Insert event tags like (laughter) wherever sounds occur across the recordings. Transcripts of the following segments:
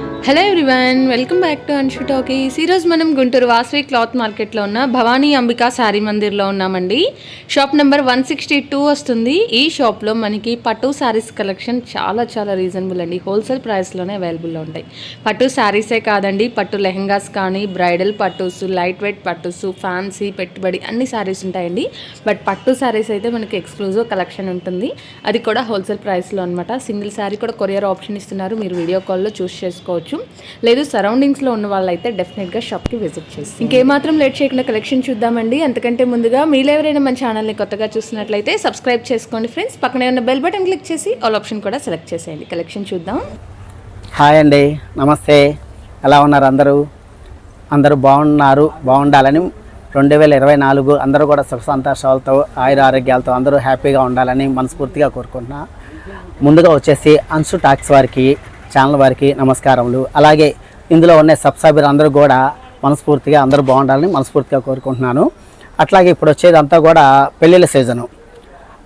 Hello everyone welcome back to Anshu talkies ఈరోజు మనం Guntur Vasavi cloth మార్కెట్లో ఉన్న భవానీ అంబికా శారీ మందిర్లో ఉన్నామండి. Shop number one sixty two వస్తుంది. ఈ షాప్లో మనకి పట్టు శారీస్ కలెక్షన్ చాలా చాలా రీజనబుల్ అండి. హోల్సేల్ ప్రైస్లోనే అవైలబుల్లో ఉంటాయి. పట్టు శారీసే కాదండి పట్టు లెహంగాస్ కానీ బ్రైడల్ పట్టుస్ లైట్ వెయిట్ పట్టుస్ ఫ్యాన్సీ పెట్టుబడి అన్ని శారీస్ ఉంటాయండి. బట్ పట్టు శారీస్ అయితే మనకి ఎక్స్క్లూజివ్ కలెక్షన్ ఉంటుంది. అది కూడా హోల్సేల్ ప్రైస్లో అనమాట సింగిల్ శారీ కూడా కొరియర్ ఆప్షన్ ఇస్తున్నారు. మీరు వీడియో కాల్లో చూస్ చేసుకోవచ్చు. లేదు సరౌండింగ్స్లో ఉన్న వాళ్ళైతే డెఫినెట్గా షాప్కి విజిట్ చేసి ఇంకేమాత్రం లేట్ చేయకుండా కలెక్షన్ చూద్దామండి. అంతకంటే ముందుగా మీరు ఎవరైనా మన ఛానల్ని కొత్తగా చూస్తున్నట్లయితే సబ్స్క్రైబ్ చేసుకోండి ఫ్రెండ్స్ పక్కనే ఉన్న బెల్ బటన్ క్లిక్ చేసి ఆల్ ఆప్షన్ కూడా సెలెక్ట్ చేసేయండి. కలెక్షన్ చూద్దాం. హాయ్ అండి. నమస్తే. ఎలా ఉన్నారు అందరూ? అందరూ బాగున్నారు బాగుండాలని రెండు వేల ఇరవై నాలుగు అందరూ కూడా సుఖ సంతోషాలతో ఆయుర ఆరోగ్యాలతో అందరూ హ్యాపీగా ఉండాలని మనస్ఫూర్తిగా కోరుకుంటున్నా. ముందుగా వచ్చేసి అన్సు టాక్స్ వారికి ఛానల్ వారికి నమస్కారములు. అలాగే ఇందులో ఉన్న సబ్స్క్రైబర్ అందరూ కూడా మనస్ఫూర్తిగా అందరూ బాగుండాలని మనస్ఫూర్తిగా కోరుకుంటున్నాను. అట్లాగే ఇప్పుడు వచ్చేది అంతా కూడా పెళ్ళిళ్ళ సీజను.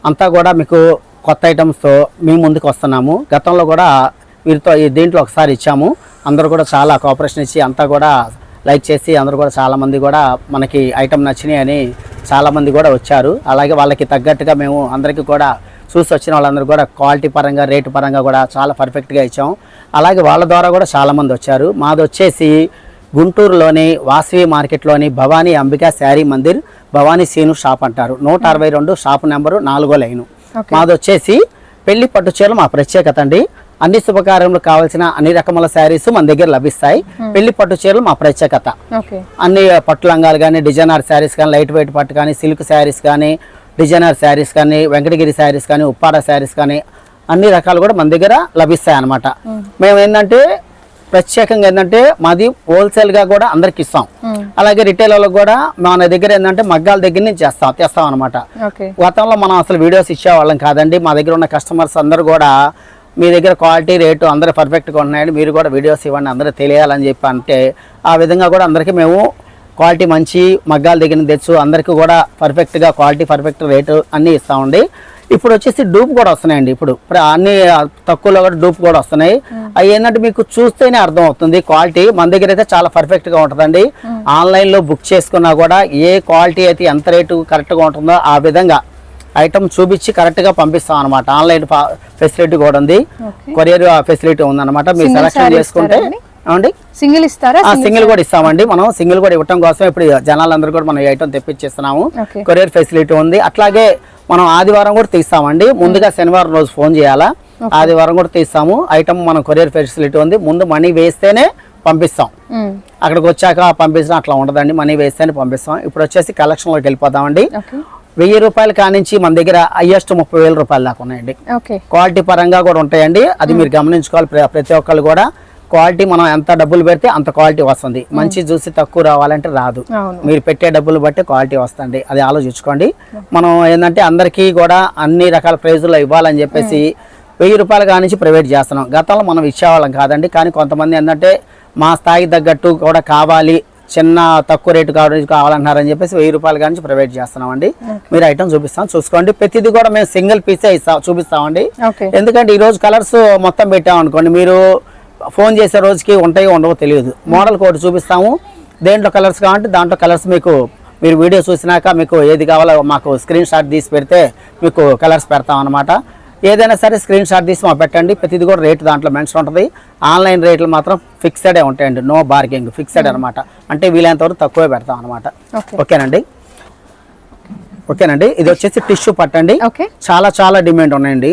అంతా కూడా మీకు కొత్త ఐటమ్స్తో మేము ముందుకు వస్తున్నాము. గతంలో కూడా వీరితో ఈ దీంట్లో ఒకసారి ఇచ్చాము. అందరూ కూడా చాలా కోఆపరేషన్ ఇచ్చి అంతా కూడా లైక్ చేసి అందరూ కూడా చాలామంది కూడా మనకి ఐటమ్ నచ్చినాయి అని చాలామంది కూడా వచ్చారు. అలాగే వాళ్ళకి తగ్గట్టుగా మేము అందరికీ కూడా చూసి వచ్చిన వాళ్ళందరూ కూడా క్వాలిటీ పరంగా రేటు పరంగా కూడా చాలా పర్ఫెక్ట్గా ఇచ్చాం. అలాగే వాళ్ళ ద్వారా కూడా చాలామంది వచ్చారు. మాది వచ్చేసి గుంటూరులోని వాసవి మార్కెట్లోని భవానీ అంబికా శారీ మందిర్ భవానీ సీను షాప్ అంటారు. నూట అరవై రెండు షాప్ నెంబరు నాలుగో లైను. మాది వచ్చేసి పెళ్ళి పట్టు చీరలు మా ప్రత్యేకత అండి. అన్ని శుభకార్యములు కావాల్సిన అన్ని రకముల శారీస్ మన దగ్గర లభిస్తాయి. పెళ్ళి పట్టు చీరలు మా ప్రత్యేకత. అన్ని పట్టు లంగాలు కానీ డిజైనర్ శారీస్ కానీ లైట్ వెయిట్ పట్టు కానీ సిల్క్ శారీస్ కానీ డిజైనర్ శారీస్ కానీ వెంకటగిరి శారీస్ కానీ ఉప్పాడ శారీస్ కానీ అన్ని రకాలు కూడా మన దగ్గర లభిస్తాయి అన్నమాట మేము ఏంటంటే ప్రత్యేకంగా ఏంటంటే మాది హోల్సేల్గా కూడా అందరికి ఇస్తాం. అలాగే రిటైల్ వాళ్ళకి కూడా మన దగ్గర ఏంటంటే మగ్గాల దగ్గర నుంచి చేస్తాం తెస్తాం అనమాట గతంలో మనం అసలు వీడియోస్ ఇచ్చేవాళ్ళం కాదండి. మా దగ్గర ఉన్న కస్టమర్స్ అందరూ కూడా మీ దగ్గర క్వాలిటీ రేటు అందరూ పర్ఫెక్ట్గా ఉన్నాయండి. మీరు కూడా వీడియోస్ ఇవ్వండి అందరూ తెలియాలని చెప్పి అంటే ఆ విధంగా కూడా అందరికీ మేము క్వాలిటీ మంచి మగ్గాల దగ్గర నుంచి తెచ్చు అందరికీ కూడా పర్ఫెక్ట్గా క్వాలిటీ పర్ఫెక్ట్ రేటు అన్నీ ఇస్తామండి. ఇప్పుడు వచ్చేసి డూప్ కూడా వస్తున్నాయండి ఇప్పుడు. అన్ని తక్కువలో కూడా డూప్ కూడా వస్తున్నాయి. అవి ఏంటంటే మీకు చూస్తేనే అర్థం అవుతుంది క్వాలిటీ. మన దగ్గర అయితే చాలా పర్ఫెక్ట్గా ఉంటుందండి. ఆన్లైన్లో బుక్ చేసుకున్నా కూడా ఏ క్వాలిటీ అయితే ఎంత రేటు కరెక్ట్గా ఉంటుందో ఆ విధంగా ఐటమ్ చూపించి కరెక్ట్గా పంపిస్తాం అనమాట ఆన్లైన్ ఫెసిలిటీ కూడా ఉంది. కొరియర్ ఫెసిలిటీ ఉంది అనమాట మీరు సెలెక్షన్ చేసుకుంటే ఏమండి సింగిల్ ఇస్తారా? సింగిల్ కూడా ఇస్తామండి. మనం సింగిల్ కూడా ఇవ్వటం కోసం ఇప్పుడు జనాలందరూ కూడా మనం ఐటమ్ తెప్పించేస్తున్నాము. కొరియర్ ఫెసిలిటీ ఉంది. అట్లాగే మనం ఆదివారం కూడా తీస్తామండి. ముందుగా శనివారం రోజు ఫోన్ చేయాలా? ఆదివారం కూడా తీస్తాము. ఐటమ్ మనం కొరియర్ ఫెసిలిటీ ఉంది. ముందు మనీ వేస్తేనే పంపిస్తాం. అక్కడికి వచ్చాక పంపించడం అట్లా ఉండదండి. మనీ వేస్తేనే పంపిస్తాం. ఇప్పుడు వచ్చేసి కలెక్షన్లోకి వెళ్ళిపోతామండి వెయ్యి రూపాయల కానించి మన దగ్గర హైయెస్ట్ ముప్పై వేల రూపాయల దాకా ఉన్నాయండి. క్వాలిటీ పరంగా కూడా ఉంటాయండి. అది మీరు గమనించుకోవాలి. ప్ర- ప్రతి ఒక్కళ్ళు కూడా క్వాలిటీ మనం ఎంత డబ్బులు పెడితే అంత క్వాలిటీ వస్తుంది. మంచి చూసి తక్కువ రావాలంటే రాదు. మీరు పెట్టే డబ్బులు బట్టి క్వాలిటీ వస్తుంది. అది ఆలోచించుకోండి. మనం ఏంటంటే అందరికీ కూడా అన్ని రకాల ప్రైజుల్లో ఇవ్వాలని చెప్పేసి వెయ్యి రూపాయలు కానించి ప్రైవేట్ చేస్తున్నాం. గతంలో మనం ఇచ్చేవాళ్ళం కాదండి. కానీ కొంతమంది ఏంటంటే మా స్థాయికి తగ్గట్టు కూడా కావాలి చిన్న తక్కువ రేటు కావాలి కావాలంటున్నారని చెప్పేసి వెయ్యి రూపాయలు కానించి ప్రైవేట్ చేస్తున్నామండి. మీరు ఐటమ్ చూపిస్తాం చూసుకోండి. ప్రతిదీ కూడా మేము సింగిల్ పీసే ఇస్తాం చూపిస్తామండి. ఎందుకంటే ఈ రోజు కలర్స్ మొత్తం పెట్టామనుకోండి. మీరు ఫోన్ చేసే రోజుకి ఉంటాయో ఉండవో తెలియదు. మోడల్ కోడ్ చూపిస్తాము. దేంట్లో కలర్స్ కావాలంటే దాంట్లో కలర్స్ మీకు మీరు వీడియో చూసినాక మీకు ఏది కావాలో మాకు స్క్రీన్ షాట్ తీసి పెడితే మీకు కలర్స్ పెడతాం అనమాట ఏదైనా సరే స్క్రీన్ షాట్ తీసి మాకు పెట్టండి. ప్రతిది కూడా రేటు దాంట్లో మెన్షన్ ఉంటుంది. ఆన్లైన్ రేట్లు మాత్రం ఫిక్స్డే ఉంటాయండి. నో బార్గెంగ్ ఫిక్స్డ్ అనమాట అంటే వీలైనంత వరకు తక్కువే పెడతాం అనమాట ఓకే. ఓకేనండి? ఓకేనండి? ఇది వచ్చేసి టిష్యూ పట్టండి. ఓకే. చాలా చాలా డిమాండ్ ఉన్నాయండి.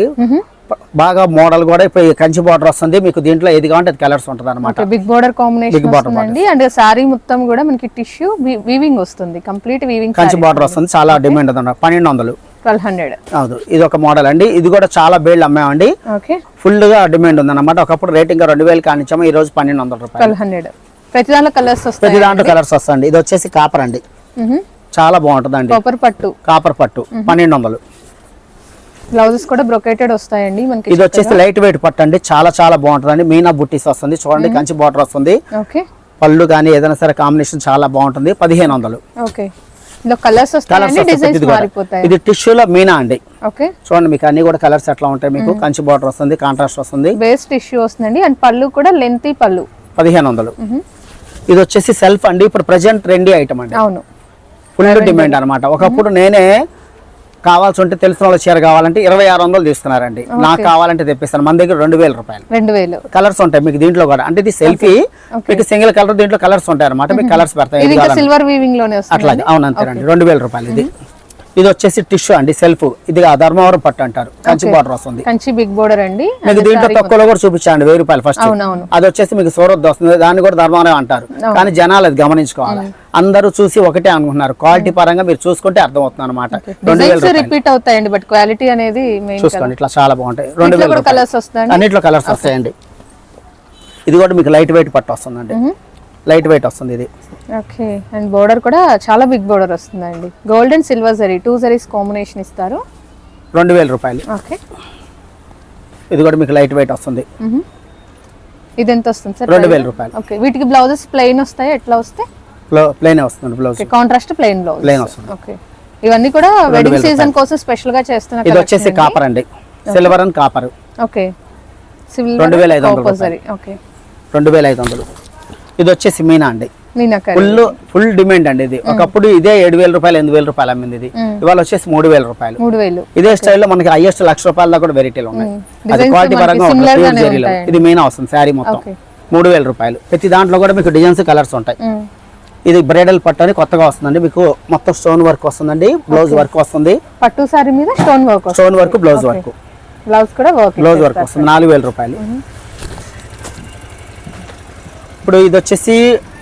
బాగా మోడల్ కూడా ఇప్పుడు కంచి బార్డర్ వస్తుంది. మీకు దీంట్లో ఏది కావాలంటే అది కలర్స్ ఉంటుంది అనమాట బిగ్ బోర్డర్ కాంబినేషన్ వస్తుందండి. అండ్ సారీ మొత్తం కూడా మనకి టిష్యూ వీవింగ్ వస్తుంది. కంప్లీట్ వీవింగ్ కంచి బార్డర్ వస్తుంది. చాలా డిమాండ్ ఉంది పన్నెండు వందలు. ట్వెల్వ్ హండ్రెడ్ అవును. ఇది ఒక మోడల్ అండి. ఇది కూడా చాలా బేళ్ళు అమ్మామండి. ఓకే ఫుల్గా డిమాండ్ ఉంది అనమాట ఒకప్పుడు రేట్ ఇంకా రెండు వేలు కానిచ్చాము. ఈ రోజు పన్నెండు వందల రూపాయలు. ట్వెల్వ్ హండ్రెడ్ ప్రతి దాంట్లో కలర్స్ ప్రతి వస్తాయి దాంట్లో కలర్స్ ఇది వచ్చేసి కాపర్ అండి. చాలా బాగుంటుందండి. కాపర్ పట్టు. కాపర్ పట్టు. పన్నెండు వందలు. బ్లౌజెస్ కూడా బ్రొకేటెడ్ వస్తాయండి మనకి ఇది వచ్చేసి లైట్ వెయిట్ పట్టు అండి. చాలా చాలా బాగుంటుందండి. మీనా బుట్టీస్ వస్తుంది. చూడండి కంచి బార్డర్ వస్తుంది. ఓకే. పళ్ళు కానీ ఏదైనా సరే కాంబినేషన్ చాలా బాగుంటుంది. పదిహేను వందలు. ఓకే. కలర్స్ ఇది టిష్యూలో మీనా అండి. ఓకే. చూడండి మీకు అన్ని కూడా కలర్స్ ఎట్లా ఉంటాయి మీకు. కంచి బార్డర్ వస్తుంది కాంట్రాస్ట్ వస్తుంది. బేస్ టిష్యూ వస్తుందండి. అండ్ పళ్ళు కూడా లెంతీ పళ్ళు. పదిహేను వందలు. ఇది వచ్చేసి సెల్ఫ్ అండి. ఇప్పుడు ప్రజెంట్ ట్రెండీ ఐటమ్ అండి. అవును. ఫుల్ డిమాండ్ అన్నమాట. ఒకప్పుడు నేనే కావాల్సి ఉంటే తెలిసిన వాళ్ళ చీర కావాలంటే ఇరవై ఆరు వందలు తీస్తున్నారండి నాకు కావాలంటే తెప్పిస్తాను. మన దగ్గర రెండు వేల రూపాయలు. రెండు వేలు. కలర్స్ ఉంటాయి మీకు దీంట్లో కూడా. అంటే ఇది సెల్ఫీ మీకు సింగిల్ కలర్ దీంట్లో కలర్స్ ఉంటాయి అనమాట మీకు కలర్స్ పెడతాయి అట్లాగే. అవును అంతేనండి. రెండు వేల రూపాయలు ఇది. ఇది వచ్చేసి టిష్యూ అండి సెల్ఫ్. ఇది ధర్మవరం పట్టు అంటారు. కంచి బార్డర్ వస్తుంది. కంచి బిగ్ బోర్డర్ అండి. మీకు దీంట్లో తక్కువలో కూడా చూపించండి వెయ్యి రూపాయలు ఫస్ట్ అది వచ్చేసి మీకు సూరత్ వస్తుంది దాన్ని కూడా ధర్మవరం అంటారు. కానీ జనాలు అది గమనించుకోవాలి. అందరూ చూసి ఒకటే అనుకుంటున్నారు. క్వాలిటీ పరంగా మీరు చూసుకుంటే అర్థం అవుతుంది అనమాట రెండు వేల రిపీట్ అవుతాయండి బట్ క్వాలిటీ అనేది చూసుకోండి ఇట్లా చాలా బాగుంటాయి. రెండు వేల కూడా కలర్స్ వస్తాయండి? అన్నిట్లో కలర్స్ వస్తాయండి. ఇది కూడా మీకు లైట్ వెయిట్ పట్టు వస్తుందండి. లైట్ వెయిట్ వస్తుంది ఇది. ఓకే అండ్ బోర్డర్ కూడా చాలా బిగ్ బోర్డర్ వస్తుందండి. Gold and silver zari two zaris combination ఇస్తారు. రెండు వేల రూపాయలు. ఓకే. ఇది కూడా మీకు లైట్ వెయిట్ వస్తుంది. ఇది ఎంత వస్తుంది సార్? రెండు వేల రూపాయలు. ఓకే వీటికి బ్లౌజెస్ ప్లెయిన్ వస్తాయి? ఎట్లా వస్తాయి ప్లేన్ వస్తుంది blouse contrast plain blouse plain వస్తుంది. ఓకే. ఇవన్నీ కూడా వెడ్డింగ్ సీజన్ కోసం స్పెషల్గా చేస్తున్న ఇది వచ్చేసి కాపర్ అండి. Silver and copper okay. రెండు వేల ఐదు వందల ఓకే. రెండు వేల ఐదు వందలు. ఇది వచ్చేసి మీనా అండి. ఫుల్ ఫుల్ డిమాండ్ అండి ఇది. ఒకప్పుడు ఇదే ఏడు వేల రూపాయలు ఎనిమిది వేల రూపాయలు అమ్మింది ఇది. ఇవాళ వచ్చేసి మూడు వేల రూపాయలు ఇదే స్టైల్లో మనకి హైయెస్ట్ లక్ష రూపాయల దాకా కూడా వెరైటీలు ఉన్నాయి. అది క్వాలిటీ పరంగా. ఇది మెయిన్ వస్తుంది శారీ మొత్తం. మూడు వేల రూపాయలు. ప్రతి దాంట్లో కూడా మీకు డిజైన్స్ కలర్స్ ఉంటాయి. ఇది బ్రైడల్ పట్టు అని కొత్తగా వస్తుందండి. మీకు మొత్తం స్టోన్ వర్క్ వస్తుందండి. బ్లౌజ్ వర్క్ వస్తుంది. పట్టు సారీ మీద స్టోన్ వర్క్ వస్తుంది. Stone work blouse work blouse కూడా వర్క్ బ్లౌజ్ వర్క్ వస్తుంది. నాలుగు వేల రూపాయలు. ఇప్పుడు ఇది వచ్చేసి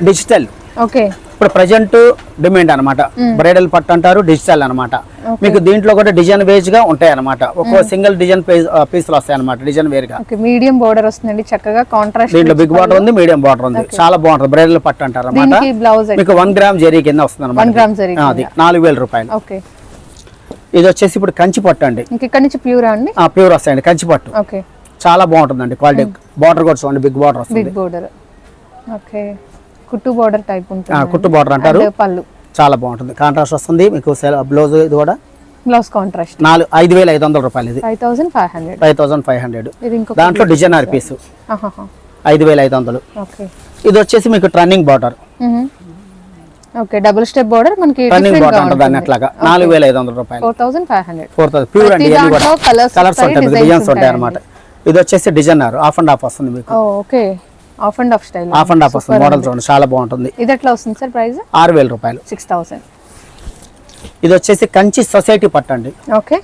డిజిటల్. ఓకే. ఇప్పుడు ప్రజెంట్ డిమాండ్ అన్నమాట. బ్రైడల్ పట్టు అంటారు డిజిటల్ అన్నమాట. మీకు దీంట్లో కూడా డిజైన్ వేజ్గా ఉంటాయి అన్నమాట ఒక్కో సింగిల్ డిజైన్ పీసులు వస్తాయి అన్నమాట డిజైన్ వేర్గా. మీడియం బోర్డర్ వస్తుందండి చక్కగా కాంట్రాస్ట్ దీంట్లో బిగ్ బార్డర్ ఉంది మీడియం బార్డర్ ఉంది. చాలా బాగుంటుంది బ్రైడల్ పట్టు అంటారు బ్లౌజ్ మీకు వన్ గ్రామ్ జరీ కింద వస్తుంది వన్ గ్రామ్ జరీ అనమాట అది నాలుగు వేల రూపాయలు. ఓకే. ఇది వచ్చేసి ఇప్పుడు కంచి పట్టు అండి. ఇక్కడ నుంచి ప్యూరా అండి? ప్యూర్ వస్తాయండి కంచి పట్టు. ఓకే. చాలా బాగుంటుందండి క్వాలిటీ. బార్డర్ కూడా చూడండి బిగ్ బార్డర్ వస్తుంది. Big border. ఓకే. కుట్టు బోర్డర్ టైప్ ఉంటుంది కుట్టు బార్డర్ అంటారు. పళ్ళు. చాలా బాగుంటుంది. కాంట్రాస్ట్ వస్తుంది. మీకు బ్లౌజ్ ఇది కూడా బ్లౌజ్ కాంట్రాస్ట్. నాలుగు ఐదు వేల ఐదు వందల రూపాయలు ఇది. Five thousand five hundred. Five thousand five hundred. దాంట్లో డిజైనర్ పీస్. ఐదు వేల ఐదు వందలు. ఇది వచ్చేసి మీకు running border. Okay double step border మనకి ట్రన్నింగ్ బార్డర్ ఉంటుంది దాన్ని అట్లాగా. నాలుగు వేల ఐదు వందల రూపాయలు. Four thousand five hundred. Four thousand. Pure అండి కలర్స్ ఉంటాయి డిజైన్స్ ఉంటాయి అనమాట ఇది వచ్చేసి డిజైనర్ ఆఫ్ అండ్ ఆఫ్ వస్తుంది మీకు. Okay. Half and half style half and half వస్తుంది. మోడల్ చూడండి చాలా బాగుంటుంది. ఇది ఎట్లా వస్తుంది సార్ ప్రైస్? ఆరు వేల రూపాయలు. సిక్స్ థౌసండ్ ఇది వచ్చేసి కంచి సొసైటీ పట్టు అండి. ఓకే.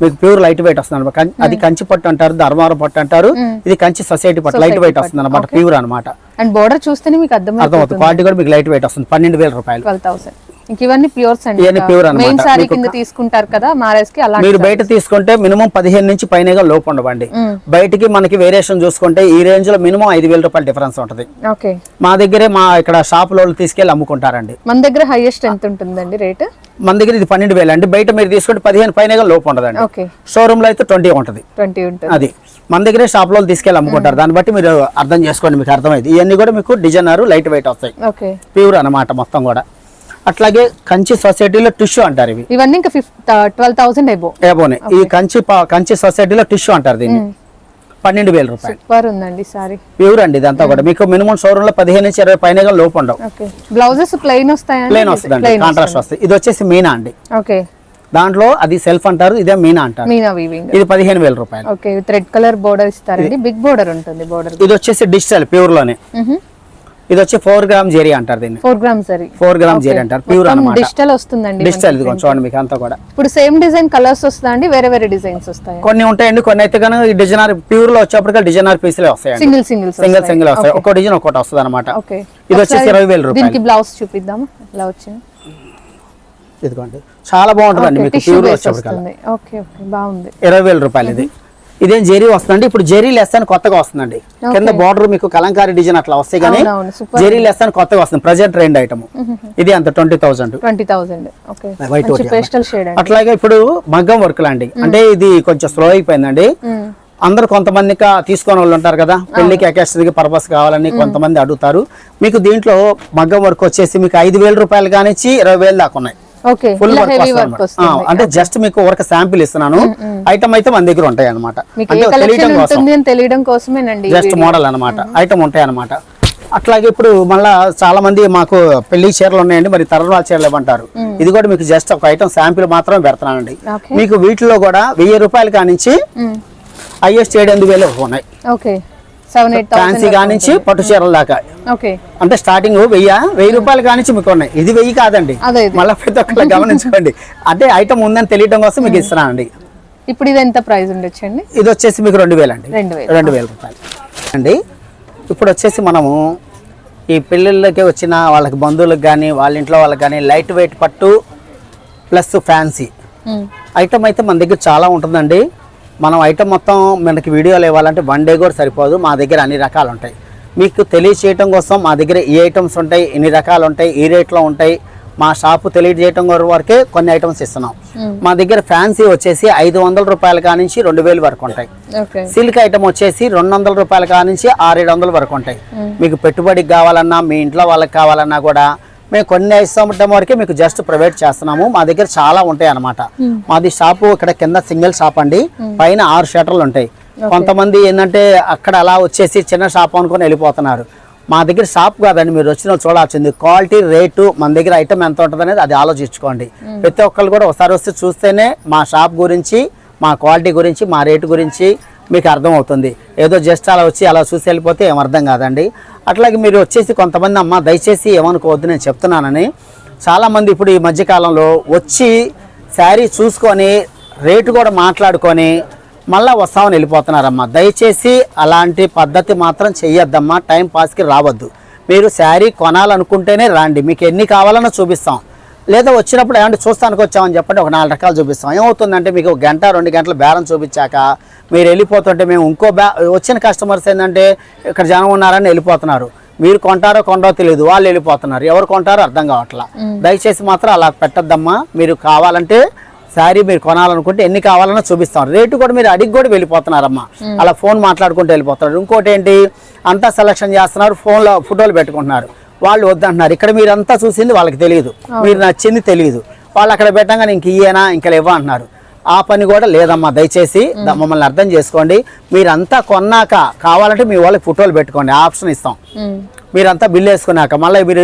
మీకు ప్యూర్ లైట్ వెయిట్ వస్తుంది అనమాట అది కంచి పట్టు అంటారు ధర్మవరం పట్టు అంటారు. ఇది కంచి సొసైటీ పట్టు లైట్ వెయిట్ వస్తుంది అనమాట ప్యూర్ అనమాట అండ్ బోర్డర్ చూస్తేనే మీకు అర్థం అర్థమవుతుంది. క్వాలిటీ కూడా మీకు లైట్ వెయిట్ వస్తుంది. పన్నెండు వేల రూపాయలు. Twelve thousand. ఇవన్నీ ప్యూర్స్ అండి. ఇవన్నీ అన్నమాట. మెయిన్ సారీ కింద తీసుకుంటారు కదా మ్యారేజ్కి అలా మీరు బయట తీసుకుంటే మినిమం పదిహేను నుంచి పైనగా లోపు ఉండవండి. బయటికి మనకి వేరియేషన్ చూసుకుంటే ఈ రేంజ్లో మినిమం ఐదు వేల రూపాయలు డిఫరెన్స్ ఉంటుంది. ఓకే. మా దగ్గరే మా ఇక్కడ షాప్లో తీసుకెళ్ళి అమ్ముకుంటారండి. మన దగ్గర హైయెస్ట్ ఎంత ఉంటుందండి రేట్? మన దగ్గర ఇది పన్నెండు వేలు అండి. బయట మీరు తీసుకుంటే పదిహేను పైనగా లోపు ఉండదండి. ఓకే. షోరూమ్లో అయితే ట్వంటీ ఉంటుంది. ట్వంటీ ఉంటుంది. అది. మన దగ్గరే షాప్లో తీసుకెళ్ళి అమ్ముకుంటారు. దాన్ని బట్టి మీరు అర్థం చేసుకోండి మీకు అర్థమైంది. ఇవన్నీ కూడా మీకు డిజైనర్ లైట్ వెయిట్ వస్తాయి. ఓకే. ప్యూర్ అన్నమాట మొత్తం కూడా. అట్లాగే కంచి సొసైటీలో టిష్యూ అంటారు ఇవి. ఇవన్నీ ఇంకా ట్వెల్వ్ థౌసండ్ ఎబో ఈ కంచి కంచి సొసైటీలో టిష్యూ అంటారు దీన్ని. పన్నెండు వేల రూపాయలు. సూపర్ ఉందండి సారీ. ప్యూర్ అండి ఇదంతా కూడా. మీకు మినిమం షోరూమ్లో పదిహేను నుంచి ఇరవై పైన లోపు ఉండవు. బ్లౌజెస్ ప్లెయిన్ వస్తాయండి ప్లేన్ వస్తుందండి. కాంట్రాస్ట్ వస్తుంది. ఇది వచ్చేసి మీనా అండి. ఓకే. దాంట్లో అది సెల్ఫ్ అంటారు ఇదే మీనా అంటారు. మీనా వీవింగ్ ఇది పదిహేను వేల రూపాయలు. ఓకే. కలర్ బోర్డర్ ఇస్తారండి. బిగ్ బోర్డర్ ఉంటుంది బోర్డర్. ఇది వచ్చేసి డిజిటల్ ప్యూర్లోనే ఇది వచ్చి ఫోర్ గ్రామ్ జెరీ అంటారు దీన్ని. ఫోర్ గ్రామ్స్ సరి ఫోర్ గ్రామ్ జెరీ అంటారు. ప్యూర్ అన్నమాట. డిజిటల్ వస్తుందండి డిజిటల్ ఇది కొంచెం చూడండి మీకు అంతా కూడా. ఇప్పుడు సేమ్ డిజైన్ కలర్స్ వస్తాయండి వేరే వేరే డిజైన్స్ వస్తాయి? కొన్ని ఉంటాయండి కొన్ని అయితే కనుక ఈ డిజైనర్ ప్యూర్లో వచ్చేప్పటికి డిజైనర్ పీసులే వస్తాయండి. సింగిల్ సింగిల్స్ సింగిల్ సింగిల్ వస్తాయి. ఒక్కో డిజైన్ ఒక్కటి వస్తుంది అనమాట ఓకే ఇది వచ్చేసి ఇరవై వేల రూపాయలు. దీనికి బ్లౌజ్ చూపిద్దామా? ఇలా వచ్చింది? ఇదిగోండి. చాలా బాగుంటుందండి మీకు. ప్యూర్ వచ్చేప్పటికి ఇరవై వేల రూపాయలు ఇది. ఇదేం జెరీ వస్తుందండి? ఇప్పుడు జెరీ లెస్ అని కొత్తగా వస్తుందండి. కింద బార్డర్ మీకు కలంకారీ డిజైన్ అట్లా వస్తాయి కానీ జెరీ లెస్ అని కొత్తగా వస్తుంది. ప్రజెంట్ ట్రెండ్ ఐటమ్ ఇది అంత ట్వంటీ థౌసండ్ వైట్ అట్లాగే ఇప్పుడు మగ్గం వర్క్ లాంటి అంటే ఇది కొంచెం స్లో అయిపోయిందండి. అందరు కొంతమంది తీసుకునే వాళ్ళు ఉంటారు కదా. పెళ్ళికి అకేషన్కి పర్పస్ కావాలని కొంతమంది అడుగుతారు. మీకు దీంట్లో మగ్గం వర్క్ వచ్చేసి మీకు ఐదు వేల రూపాయలు కానిచ్చి ఇరవై వేలు దాకా ఉన్నాయి. ఫుల్ వర్క్ అంటే జస్ట్ మీకు వర్క్ శాంపిల్ ఇస్తున్నాను. ఐటమ్ అయితే మన దగ్గర ఉంటాయి అనమాట అంటే తెలియడం కోసమేనండి జస్ట్. మోడల్ అన్నమాట. ఐటమ్ ఉంటాయి అన్నమాట. అట్లాగే ఇప్పుడు మళ్ళా చాలా మంది మాకు పెళ్ళి చీరలు ఉన్నాయండి. మరి తరవాల చీరలు ఇవ్వంటారు. ఇది కూడా మీకు జస్ట్ ఒక ఐటమ్ శాంపిల్ మాత్రమే పెడుతున్నానండి ఓకే మీకు వీటిలో కూడా వెయ్యి రూపాయల కానించి. హైయెస్ట్ ఏడు ఎనిమిది వేలు ఉన్నాయి. ఫ్యాన్సీ కానించి పట్టు చీరల దాకా. ఓకే అంటే స్టార్టింగ్ వెయ్యి వెయ్యి రూపాయల కానించి మీకు ఉన్నాయి. ఇది వెయ్యి కాదండి. మళ్ళీ ప్రతి ఒక్కరు (laughs) గమనించుకోండి. అంటే ఐటమ్ ఉందని తెలియడం కోసం మీకు ఇస్తున్నానండి. ఇప్పుడు ఇది ఎంత ప్రైస్ ఉండొచ్చండి ఇది వచ్చేసి మీకు రెండు వేలు. అండి రెండు వేలు రూపాయలు. అండి ఇప్పుడు వచ్చేసి మనము ఈ పెళ్ళిళ్ళకి వచ్చిన వాళ్ళకి బంధువులకు కానీ వాళ్ళ ఇంట్లో వాళ్ళకి కానీ లైట్ వెయిట్ పట్టు ప్లస్ ఫ్యాన్సీ. ఐటమ్ అయితే మన దగ్గర చాలా ఉంటుందండి. మనం ఐటమ్ మొత్తం మనకి వీడియోలు ఇవ్వాలంటే వన్ డే కూడా సరిపోదు. మా దగ్గర అన్ని రకాలు ఉంటాయి. మీకు తెలియచేయటం కోసం మా దగ్గర ఏ ఐటమ్స్ ఉంటాయి ఎన్ని రకాలు ఉంటాయి ఏ రేట్లో ఉంటాయి మా షాపు తెలియజేయటం వరకే కొన్ని ఐటమ్స్ ఇస్తున్నాం. మ్మ్. మా దగ్గర ఫ్యాన్సీ వచ్చేసి ఐదు వందల రూపాయల కానించి రెండు వేలు వరకు ఉంటాయి. సిల్క్ ఐటమ్ వచ్చేసి రెండు వందల రూపాయల కానించి ఆరేడు వందల వరకు ఉంటాయి. మ్మ్. మీకు పెట్టుబడికి కావాలన్నా మీ ఇంట్లో వాళ్ళకి కావాలన్నా కూడా మేము కొన్ని ఇస్తాం వరకే మీకు జస్ట్ ప్రొవైడ్ చేస్తున్నాము. మా దగ్గర చాలా ఉంటాయి అన్నమాట. మాది షాపు ఇక్కడ కింద సింగిల్ షాప్ అండి. పైన ఆరు షటర్లు ఉంటాయి. కొంతమంది ఏంటంటే అక్కడ అలా వచ్చేసి చిన్న షాప్ అనుకొని వెళ్ళిపోతున్నారు. మా దగ్గర షాప్ కాదండి మీరు వచ్చిన చూడాల్సింది క్వాలిటీ రేటు మన దగ్గర ఐటమ్ ఎంత ఉంటుంది అనేది అది ఆలోచించుకోండి. ప్రతి ఒక్కళ్ళు కూడా ఒకసారి వస్తే చూస్తేనే మా షాప్ గురించి మా క్వాలిటీ గురించి మా రేటు గురించి మీకు అర్థమవుతుంది. ఏదో జస్ట్ అలా వచ్చి అలా చూసి వెళ్ళిపోతే ఏం అర్థం కాదండి. అట్లాగే మీరు వచ్చేసి కొంతమంది అమ్మ దయచేసి ఏమనుకోవద్దు నేను చెప్తున్నానని. చాలామంది ఇప్పుడు ఈ మధ్యకాలంలో వచ్చి శారీ చూసుకొని రేటు కూడా మాట్లాడుకొని మళ్ళీ వస్తామని వెళ్ళిపోతున్నారమ్మా. దయచేసి అలాంటి పద్ధతి మాత్రం చెయ్యొద్దమ్మా. టైం పాస్కి రావద్దు. మీరు శారీ కొనాలనుకుంటేనే రాండి. మీకు ఎన్ని కావాలన్నా చూపిస్తాం. లేదా వచ్చినప్పుడు ఏమంటే చూస్తానికి వచ్చామని చెప్పండి ఒక నాలుగు రకాలు చూపిస్తాం. ఏమవుతుందంటే మీకు ఒక గంట రెండు గంటలు బేరం చూపించాక మీరు వెళ్ళిపోతుంటే మేము ఇంకో బ్యా వచ్చిన కస్టమర్స్ ఏంటంటే ఇక్కడ జనం ఉన్నారని వెళ్ళిపోతున్నారు. మీరు కొంటారో కొండో తెలియదు వాళ్ళు వెళ్ళిపోతున్నారు. ఎవరు కొంటారో అర్థం కావట్లా. దయచేసి మాత్రం అలా పెట్టద్దమ్మా. మీరు కావాలంటే శారీ మీరు కొనాలనుకుంటే ఎన్ని కావాలన్నా చూపిస్తాం. రేటు కూడా మీరు అడిగి కూడా వెళ్ళిపోతున్నారమ్మా. అలా ఫోన్ మాట్లాడుకుంటూ వెళ్ళిపోతున్నారు. ఇంకోటి ఏంటి? అంతా సెలక్షన్ చేస్తున్నారు ఫోన్లో ఫోటోలు పెట్టుకుంటున్నారు. వాళ్ళు వద్దంటున్నారు. ఇక్కడ మీరంతా చూసింది వాళ్ళకి తెలియదు. మీరు నచ్చింది తెలియదు. వాళ్ళు అక్కడ పెట్టంగానే ఇంక ఇయ్యేనా ఇంకా లేవా అంటున్నారు. ఆ పని కూడా లేదమ్మా దయచేసి మమ్మల్ని అర్థం చేసుకోండి. మీరంతా కొన్నాక కావాలంటే మీ వాళ్ళకి ఫోటోలు పెట్టుకోండి ఆప్షన్ ఇస్తాం. మీరంతా బిల్ వేసుకున్నాక మళ్ళీ మీరు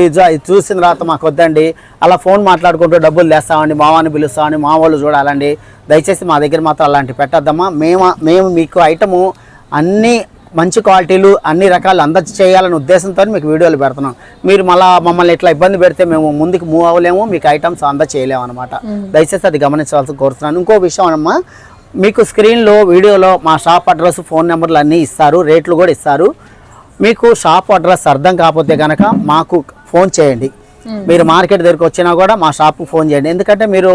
చూసిన తర్వాత మాకు వద్దండి. అలా ఫోన్ మాట్లాడుకుంటూ డబ్బులు తెస్తామండి మావాని పిలుస్తామని మా వాళ్ళు చూడాలండి. దయచేసి మా దగ్గర మాత్రం అలాంటి పెట్టద్దమ్మా. మేము మేము మీకు ఐటము అన్ని మంచి క్వాలిటీలు అన్ని రకాలు అందజ చేయాలనే ఉద్దేశంతో మీకు వీడియోలు పెడుతున్నాం. మీరు మళ్ళీ మమ్మల్ని ఇట్లా ఇబ్బంది పెడితే మేము ముందుకు మూవ్ అవ్వలేము మీకు ఐటమ్స్ అంద చేయలేము అనమాట దయచేసి అది గమనించవలసి కోరుతున్నాను. ఇంకో విషయం అమ్మా మీకు స్క్రీన్లో వీడియోలో మా షాప్ అడ్రస్ ఫోన్ నెంబర్లు అన్నీ ఇస్తారు రేట్లు కూడా ఇస్తారు. మీకు షాప్ అడ్రస్ అర్థం కాకపోతే కనుక మాకు ఫోన్ చేయండి. మీరు మార్కెట్ దగ్గరికి వచ్చినా కూడా మా షాప్కి ఫోన్ చేయండి. ఎందుకంటే మీరు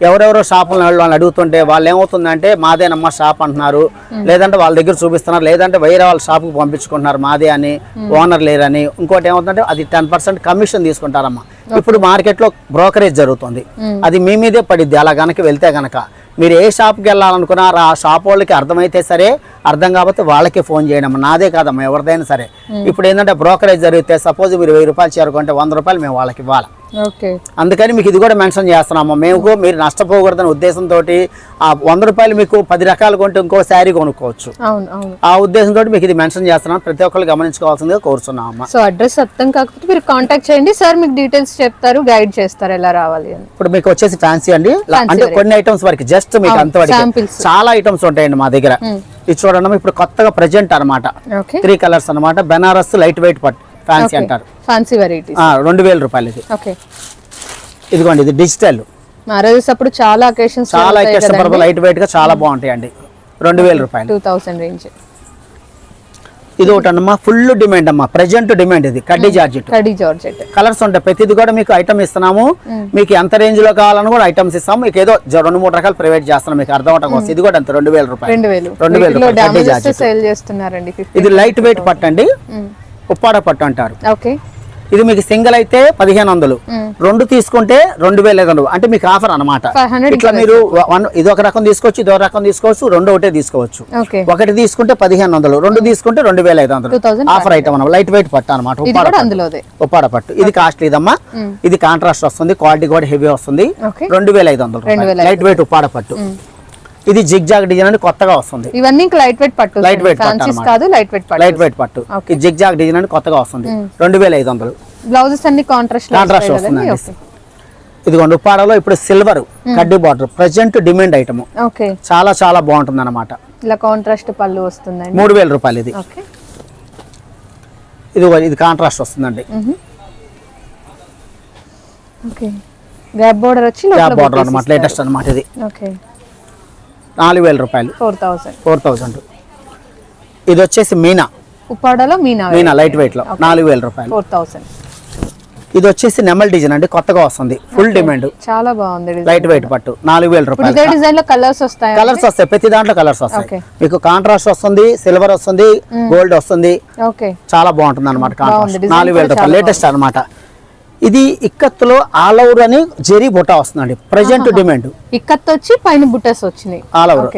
ఎవరెవరో షాపులను వాళ్ళని అడుగుతుంటే వాళ్ళు ఏమవుతుందంటే మాదేనమ్మా షాప్ అంటున్నారు. లేదంటే వాళ్ళ దగ్గర చూపిస్తున్నారు. లేదంటే వేరే వాళ్ళ షాప్కి పంపించుకుంటున్నారు. మాదే అని ఓనర్ లేరని. ఇంకోటి ఏమవుతుందంటే అది టెన్ పర్సెంట్ కమిషన్ తీసుకుంటారమ్మా. ఇప్పుడు మార్కెట్లో బ్రోకరేజ్ జరుగుతుంది. అది మీ మీదే పడిద్ది. అలా గనక వెళ్తే గనక. మీరు ఏ షాప్కి వెళ్ళాలనుకున్నారో ఆ షాప్ వాళ్ళకి అర్థమైతే సరే అర్థం కాకపోతే వాళ్ళకే ఫోన్ చేయడం నాదే కాదమ్మా ఎవరిదైనా సరే. ఇప్పుడు ఏంటంటే బ్రోకరేజ్ జరిగితే సపోజ్ మీరు వెయ్యి రూపాయలు చేరుకుంటే వంద రూపాయలు మేము వాళ్ళకి ఇవ్వాలి? అందుకని మీకు ఇది కూడా మెన్షన్ చేస్తున్నాము మేము మీరు నష్టపోకూడదనే ఉద్దేశంతో ఆ వంద రూపాయలు మీకు పది రకాలు కొంటే ఇంకో శారీ కొనుక్కోవచ్చు. ఆ ఉద్దేశంతో మీకు ఇది మెన్షన్ చేస్తున్నాను ప్రతి ఒక్కరు గమనించుకోవాల్సిందిగా కోరుతున్నాం అమ్మ. సో అడ్రస్ అర్థం కాకపోతే మీరు కాంటాక్ట్ చేయండి. సార్ మీకు డీటెయిల్స్ చెప్తారు గైడ్ చేస్తారు ఎలా రావాలి అని. ఇప్పుడు మీకు వచ్చేసి ఫ్యాన్సీ అండి. అంటే. కొన్ని ఐటమ్స్ వరకు జస్ట్ మీకు అంతవరకు. samples. చాలా ఐటమ్స్ ఉంటాయండి మా దగ్గర. ఇది చూడండి ఇప్పుడు కొత్తగా ప్రజెంట్ అన్నమాట. ఓకే త్రీ కలర్స్ అన్నమాట. బెనారస్ లైట్ వెయిట్ పట్టు. ఫ్యాన్సీ అంటారు. ఫ్యాన్సీ వెరైటీస్ ఆ, రెండు వేల రూపాయలు ఇది. ఓకే ఇదిగోండి ఇది డిజిటల్. మ్యారేజెస్ అప్పుడు చాలా అకేషన్స్ చాలా ఎక్కేసిన లైట్ వెయిట్గా చాలా బాగుంటాయండి. రెండు వేల రూపాయలు. టూ థౌసండ్ రేంజ్ ఇది ఒకటి అమ్మా ఫుల్ డిమాండ్ అమ్మా. ప్రజెంట్ డిమాండ్ ఇది. కడ్డీ జార్జెట్ కడీ జార్జెట్ కలర్స్ ఉంటాయి. ప్రతిది కూడా మీకు ఐటమ్ ఇస్తున్నాము. మీకు ఎంత రేంజ్లో కావాలని కూడా ఐటమ్స్ ఇస్తాము. మీకు ఏదో రెండు మూడు రకాలు ప్రైవేట్ చేస్తున్నాం. మీకు అర్థం అవటం కోసం. ఇది కూడా అంత రెండు వేల రూపాయలు. రెండు వేలు. రూపాయలు. కడ్డీ చేస్తున్నారండి ఇది లైట్ వెయిట్ పట్టు అండి ఉప్పాడ పట్టు అంటారు. ఓకే. ఇది మీకు సింగిల్ అయితే పదిహేను వందలు రెండు తీసుకుంటే రెండు వేల ఐదు వందలు. అంటే మీకు ఆఫర్ అనమాట 500 ఇట్లా మీరు ఇది ఒక రకం తీసుకోవచ్చు ఇది రకం తీసుకోవచ్చు రెండు ఒకటే తీసుకోవచ్చు. ఒకటి తీసుకుంటే పదిహేను వందలు రెండు తీసుకుంటే రెండు వేల ఐదు వందలు 2500 ఆఫర్ ఐటమ్ అనమాట లైట్ వెయిట్ పట్టు అనమాట ఉప్పాడ పట్టు ఇది కాస్ట్లీ ఇదమ్మా. ఇది కాంట్రాస్ట్ వస్తుంది క్వాలిటీ కూడా హెవీ వస్తుంది. రెండు వేల ఐదు వందలు 2500. లైట్ వెయిట్ ఉప్పాడ పట్టు ఇది జిగ్ జాగ్ డిజైన్ అని కొత్తగా వస్తుంది. ఇవన్నీ లైట్ వెయిట్ పట్టు ఫ్యాన్సీస్ అన్నమాట. కాదు లైట్ వెయిట్ పట్టు లైట్ వెయిట్ పట్టు. ఇది జిగ్ జాగ్ డిజైన్ అని కొత్తగా వస్తుంది. రెండు వేల ఐదు వందలు. బ్లౌజెస్ అన్ని కాంట్రాస్ట్ కాంట్రాస్ట్ వస్తుందండి ఇదిగోండి ఉప్పాడలో ఇప్పుడు సిల్వర్ కడ్డీ border present demand item okay చాలా చాలా బాగుంటుంది అనమాట ఇలా కాంట్రాస్ట్ పళ్ళు వస్తుందండి. మూడు వేల రూపాయలు ఇది. ఓకే ఇది ఇది కాంట్రాస్ట్ వస్తుందండి. ఓకే గ్యాప్ బోర్డర్ వచ్చి గ్యాప్ బార్డర్ అనమాట లేటెస్ట్ అనమాట ఇది. ఓకే నాలుగు వేల రూపాయలు. Four thousand. ఫోర్ ఇది వచ్చేసి మీనా. ఉప్పాడలో మీనా మీనా లైట్ వెయిట్లో నాలుగు వేల రూపాయలు. Four thousand. ఇది వచ్చేసి నెమల్ డిజైన్ అండి కొత్తగా వస్తుంది. ఫుల్ డిమాండ్ చాలా బాగుంది. లైట్ వెయిట్ పట్టు నాలుగు వేల రూపాయలు. ఇదే డిజైన్లో కలర్స్ వస్తాయి కలర్స్ వస్తాయి ప్రతి దాంట్లో కలర్స్. వస్తాయి. మీకు కాంట్రాస్ట్ వస్తుంది సిల్వర్ వస్తుంది గోల్డ్ వస్తుంది. చాలా బాగుంటుంది అనమాట కాంట్రాస్ట్ నాలుగు వేల రూపాయలు లేటెస్ట్ అనమాట ఇది ఇక్కత్తులో ఆల్ ఓవర్ అని జెరీ బుట్ట వస్తుందండి. ప్రజెంట్ డిమాండ్ ఇక్కత్ వచ్చి పైన బుట్టస్ వచ్చినాయి. ఆల్ ఓవర్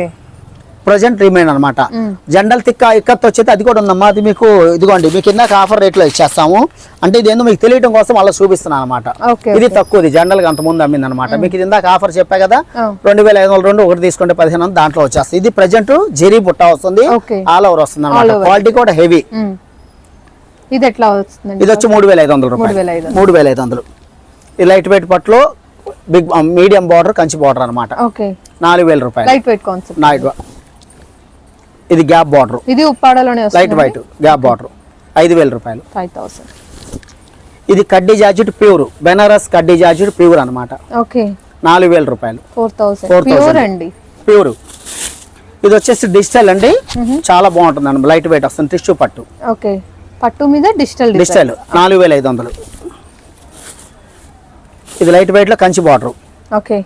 ప్రజెంట్ రిమైన్ అనమాట జెండల్ తిక్క ఇక్కత్ వచ్చేది అది కూడా ఉందమ్మా. అది మీకు ఇదిగోండి మీకు ఇందాక ఆఫర్ రేట్లో ఇచ్చేస్తాము. అంటే ఇది ఏందో మీకు తెలియడం కోసం అలా చూపిస్తున్నాను అనమాట ఇది తక్కువది జనరల్గా అంత ముందు అమ్మింది అనమాట మీకు ఇది ఇందాక ఆఫర్ చెప్పా కదా ఆ. రెండు వేల ఐదు వందల రెండు ఒకటి తీసుకుంటే పదిహేను దాంట్లో వచ్చేస్తుంది ఇది ప్రజెంట్ జెరీ బుట్ట వస్తుంది. ఆల్ ఓవర్ వస్తుంది అనమాట. క్వాలిటీ కూడా హెవీ. ఇది ఎట్లా వస్తుందండి? ఇది వచ్చి మూడు వేల ఐదు వందల మూడు వేల రూపాయలు ఐదు మూడు వేల ఐదు వందలు. ఈ లైట్ వెయిట్ పట్టులో big medium border Kanchi border అనమాట ఓకే. నాలుగు వేల రూపాయలు. లైట్ వెయిట్ కాన్సెప్ట్ ఇది గ్యాప్ బార్డర్ ఇది ఉప్పాడలోనే లైట్ వస్తుంది వైట్ గ్యాప్ బార్డర్ ఐదు వేల రూపాయలు. ఫైవ్ థౌసండ్ ఇది కడ్డీ జాకెట్ ప్యూర్. బెనారస్ కడ్డీ జాకెట్ ప్యూర్ అనమాట ఓకే. నాలుగు వేల రూపాయలు. Four thousand 4,000. ప్యూర్ అండి? ప్యూర్ ఇది వచ్చేసి డిజిటల్ అండి. చాలా బాగుంటుంది అండి లైట్ వెయిట్ వస్తుంది టిష్యూ పట్టు. ఓకే. పట్టు మీద డిజిటల్ డిజిటల్ నాలుగు వేల ఐదు వందలు. ఇది లైట్ వెయిట్లో కంచి బార్డర్. ఓకే.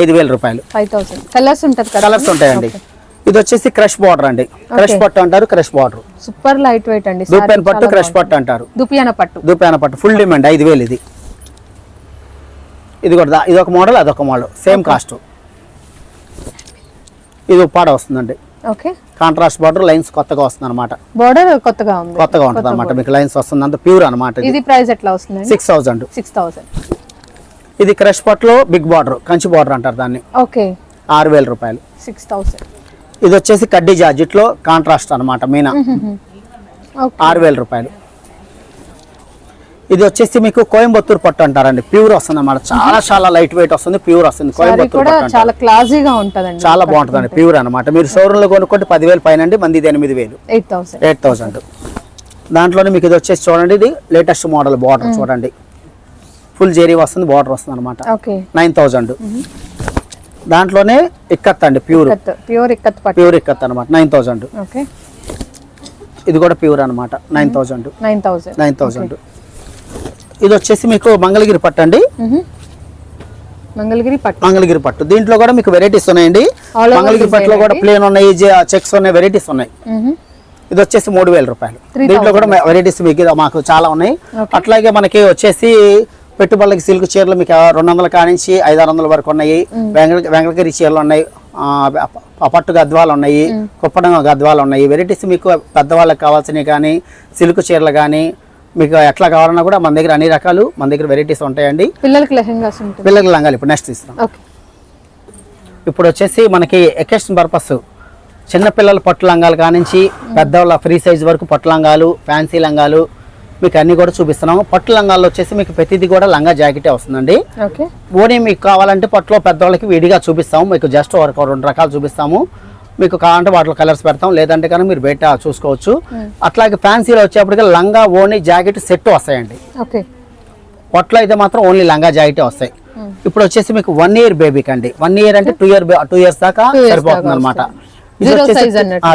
ఐదు వేల రూపాయలు. Five thousand. కలర్స్ ఉంటుంది కలర్స్ ఉంటాయండి. ఇది వచ్చేసి క్రష్ బార్డర్ అండి. క్రష్ పట్టు అంటారు crush border. Super light weight అండి. దూపాన్ పట్టు క్రష్ పట్టు అంటారు. దుపియాన పట్టు. దూపాన పట్టు. ఫుల్ డిమాండ్ ఐదు వేలు ఇది. ఇది కూడా ఇది ఒక మోడల్ అదొక మోడల్. సేమ్ కాస్ట్ ఇది ఉప్పాడ వస్తుందండి. ఓకే. కాంట్రాస్ట్ బార్డర్ లైన్స్ కొత్తగా వస్తుంది అనమాట బోర్డర్ కొత్తగా ఉంది. కొత్తగా ఉంటుంది అనమాట మీకు లైన్స్ వస్తుంది. అంత ప్యూర్ అనమాట ఇది. ప్రైస్ ఎట్లా వస్తుందండి? సిక్స్ థౌజండ్ సిక్స్ థౌసండ్ ఇది క్రష్ పట్టులో బిగ్ బార్డర్ కంచి బార్డర్ అంటారు దాన్ని. ఓకే. ఆరు వేల రూపాయలు. సిక్స్ థౌసండ్ ఇది వచ్చేసి కడ్డీ జార్జిట్లో కాంట్రాస్ట్ అనమాట మీనా. ఓకే ఆరు వేల రూపాయలు. ఇది వచ్చేసి మీకు కోయంబత్తూరు పట్టు అంటారండి. ప్యూర్ వస్తుంది అనమాట చాలా చాలా లైట్ వెయిట్ వస్తుంది ప్యూర్ వస్తుంది. కోయంబత్తూరు పట్టు చాలా క్లాసీగా ఉంటదండి. చాలా బాగుంటుందండి ప్యూర్ అనమాట మీరు షోరూంలో కొనుక్కుంటే పదివేలు పైన అండి మంది ఇది ఎనిమిది వేలు. ఎయిట్ థౌసండ్ ఎయిట్ థౌసండ్ దాంట్లోనే మీకు ఇది వచ్చేసి చూడండి ఇది లేటెస్ట్ మోడల్ బార్డర్ చూడండి. ఫుల్ జెరీ వస్తుంది బార్డర్ వస్తుంది అనమాట ఓకే నైన్ థౌజండ్ దాంట్లోనే ఇక్కత్ అండి pure. Pure ikat pure ikat అనమాట నైన్ ఓకే ఇది కూడా ప్యూర్ అనమాట nine thousand nine thousand nine thousand ఇది వచ్చేసి మీకు మంగళగిరి పట్టు అండి. మంగళగిరి పట్టు. మంగళగిరి పట్టు. దీంట్లో కూడా మీకు వెరైటీస్ ఉన్నాయండి. మంగళగిరి పట్టులో కూడా. ప్లేన్ ఉన్నాయి చెక్స్ ఉన్నాయి వెరైటీస్ ఉన్నాయి. ఇది వచ్చేసి మూడు వేల రూపాయలు. 3000 దీంట్లో కూడా వెరైటీస్ మీకు మాకు చాలా ఉన్నాయి. అట్లాగే మనకి వచ్చేసి పెట్టుబడులకి సిల్క్ చీరలు మీకు రెండు వందల కానించి ఐదు ఆరు వందల వరకు ఉన్నాయి. వెంకట వెంకటగిరి చీరలు ఉన్నాయి. పట్టు గద్వాలు ఉన్నాయి. కుప్పడం గద్వాలు ఉన్నాయి. వెరైటీస్ మీకు పెద్దవాళ్ళకి కావాల్సినవి కానీ సిల్క్ చీరలు కానీ మీకు ఎట్లా కావాలన్నా కూడా మన దగ్గర అన్ని రకాలు మన దగ్గర వెరైటీస్ ఉంటాయండి. పిల్లలకి లెహంగాస్ ఉంటుంది. పిల్లలకి లంగాలు ఇప్పుడు నెక్స్ట్ ఇస్తాం ఓకే. ఇప్పుడు వచ్చేసి మనకి ఎకేషన్ పర్పస్ చిన్నపిల్లల పట్టు లంగాలు కానించి పెద్దవాళ్ళ ఫ్రీ సైజ్ వరకు పట్టు లంగాలు ఫ్యాన్సీ లంగాలు మీకు అన్నీ కూడా చూపిస్తున్నాము. పట్టు లంగాల్లో వచ్చేసి మీకు ప్రతిదీ కూడా లంగా జాకెటే వస్తుందండి. ఓకే. ఓనీ మీకు కావాలంటే పట్టులో పెద్దవాళ్ళకి విడిగా చూపిస్తాము. మీకు జస్ట్ ఒక రెండు రకాలు చూపిస్తాము. మీకు కావాలంటే వాటిలో కలర్స్ పెడతాం. లేదంటే కనుక మీరు బయట చూసుకోవచ్చు. అట్లాగే ఫ్యాన్సీలో వచ్చేప్పటికి లంగా ఓనీ జాకెట్ సెట్ వస్తాయండి. పొట్లో అయితే మాత్రం ఓన్లీ లంగా జాకెటే వస్తాయి. ఇప్పుడు వచ్చేసి మీకు వన్ ఇయర్ బేబీకి అండి వన్ ఇయర్ అంటే టూ ఇయర్ టూ ఇయర్స్ దాకా సరిపోతుంది అనమాట.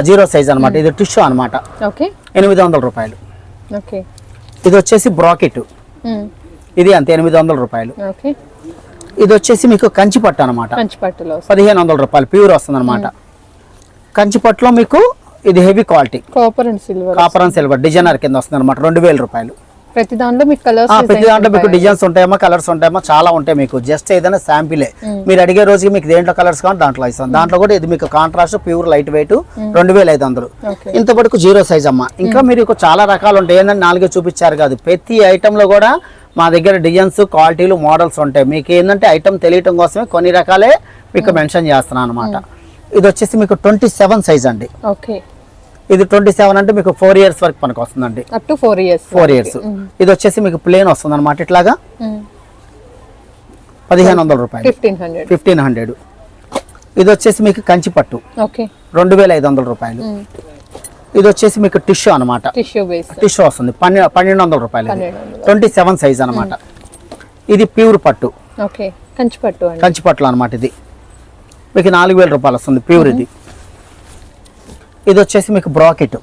జీరో సైజ్ అనమాట ఇది టిష్యూ అనమాట ఎనిమిది వందల రూపాయలు. ఓకే. ఇది వచ్చేసి బ్రాకెట్. మ్మ్. ఇది అంతే ఎనిమిది వందల రూపాయలు. ఇది వచ్చేసి మీకు కంచి పట్టు అనమాట పదిహేను వందల రూపాయలు. ప్యూర్ వస్తుంది అనమాట కంచి పట్టులో మీకు ఇది heavy quality copper and silver copper and silver designer కింద వస్తుంది అనమాట రెండు వేల రూపాయలు. ప్రతి దాంట్లో మీకు కలర్స్ ప్రతి దాంట్లో మీకు డిజైన్స్ ఉంటాయమ్మా కలర్స్ ఉంటాయమ్మా చాలా ఉంటాయి మీకు. జస్ట్ ఏదైనా శాంపిలే మీరు అడిగే రోజుకి మీకు దేంట్లో కలర్స్ కావాలి దాంట్లో ఇస్తాం దాంట్లో కూడా ఇది మీకు కాంట్రాస్ట్ ప్యూర్ లైట్ వెయిట్ రెండు వేల ఐదు వందలు. ఓకే ఇంత వరకు జీరో సైజ్ అమ్మా. ఇంకా మీరు ఇక చాలా రకాలు ఉంటాయి. ఏంటంటే నాలుగే చూపించారు కాదు. ప్రతి item లో కూడా మా దగ్గర డిజైన్స్ క్వాలిటీలు మోడల్స్ ఉంటాయి. మీకు ఏంటంటే ఐటమ్ తెలియటం కోసమే కొన్ని రకాలే మీకు మెన్షన్ చేస్తున్నాను అనమాట ఇది వచ్చేసి మీకు ట్వంటీ సెవెన్ సైజ్ అండి. ఓకే. ఇది ట్వంటీ సెవెన్ అంటే మీకు ఫోర్ ఇయర్స్ వరకు మనకు వస్తుందండి. Up to four years four years ఇది వచ్చేసి మీకు ప్లేన్ వస్తుంది అనమాట ఇట్లాగా పదిహేను వందల రూపాయలు. ఫిఫ్టీన్ హండ్రెడ్ ఇది వచ్చేసి మీకు కంచి పట్టు ఓకే. రెండు వేల ఐదు వందల రూపాయలు. ఇది వచ్చేసి మీకు టిష్యూ అనమాట టిష్యూ వస్తుంది. పన్నె పన్నెండు వందల రూపాయలు. ట్వంటీ సెవెన్ సైజ్ అనమాట ఇది ప్యూర్ పట్టు. ఓకే. కంచి పట్టు కంచి పట్టులు అనమాట ఇది. మీకు నాలుగు వేల రూపాయలు వస్తుంది ప్యూర్ ఇది. ఇది వచ్చేసి మీకు బ్రాకెట్.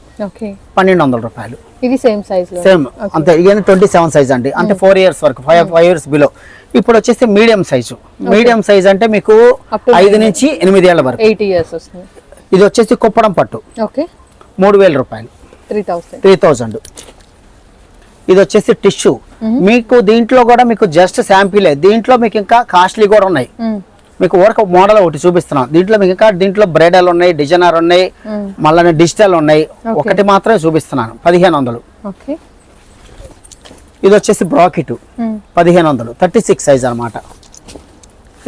పన్నెండు వందల రూపాయలు. ఇది సేమ్ సైజ్ సేమ్ అంతే ఇవన్నీ ట్వంటీ సెవెన్ సైజ్ అండి. అంటే ఫోర్ ఇయర్స్ వరకు ఫైవ్ ఫైవ్ ఇయర్స్ బిలో ఇప్పుడు వచ్చేసి మీడియం సైజు మీడియం సైజ్ అంటే మీకు ఐదు నుంచి ఎనిమిది ఏళ్ళ వరకు. ఎయిట్ ఇయర్స్ వస్తుంది. ఇది వచ్చేసి కుప్పడం పట్టు. ఓకే. మూడు వేల రూపాయలు. త్రీ థౌసండ్ త్రీ థౌజండ్ ఇది వచ్చేసి టిష్యూ మీకు దీంట్లో కూడా మీకు జస్ట్ శాంపిలే దీంట్లో మీకు ఇంకా కాస్ట్లీ కూడా ఉన్నాయి. మీకు వర్క్ మోడల్ ఒకటి చూపిస్తున్నాం. దీంట్లో మీకు ఇంకా దీంట్లో బ్రైడల్ ఉన్నాయి డిజైనర్ ఉన్నాయి మళ్ళీ డిజిటల్ ఉన్నాయి. ఒకటి మాత్రమే చూపిస్తున్నాను. పదిహేను వందలు. ఇది వచ్చేసి బ్రాకెట్. పదిహేను వందలు. థర్టీ సిక్స్ సైజ్ అనమాట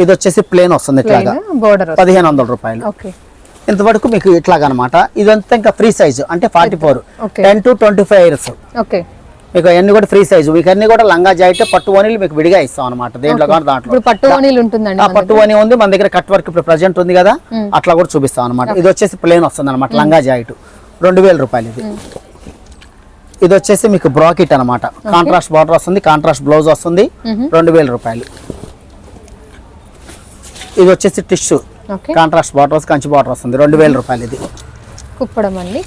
ఇది వచ్చేసి ప్లేన్ వస్తుంది ఇట్లాగా. పదిహేను వందల రూపాయలు. ఇంతవరకు మీకు ఇట్లాగా అనమాట ఇదంతా ఇంకా ఫ్రీ సైజ్ అంటే forty four. Ten to twenty five years. మీకు అన్ని కూడా ఫ్రీ సైజు మీకు అన్ని కూడా లంగా జాకెట్ పట్టు వనీలు మీకు విడిగా ఇస్తాం అనమాట దేంట్లో కానీ దాంట్లో. పట్టు వనీలు ఉంటుందండి ఆ పట్టు వని ఉంది మన దగ్గర కట్ వర్క్ ఇప్పుడు ప్రజెంట్ ఉంది కదా అట్లా కూడా చూపిస్తాం అనమాట ఇది వచ్చేసి ప్లేన్ వస్తుంది అనమాట లంగా జాకెట్. రెండు వేల రూపాయలు ఇది. ఇది వచ్చేసి మీకు బ్రాకెట్ అనమాట కాంట్రాస్ట్ బార్డర్ వస్తుంది కాంట్రాస్ట్ బ్లౌజ్ వస్తుంది రెండు వేల రూపాయలు. ఇది వచ్చేసి tissue. Contrast border Kanchi border వస్తుంది రెండు వేల రూపాయలు ఇది. కుప్పడం అండి.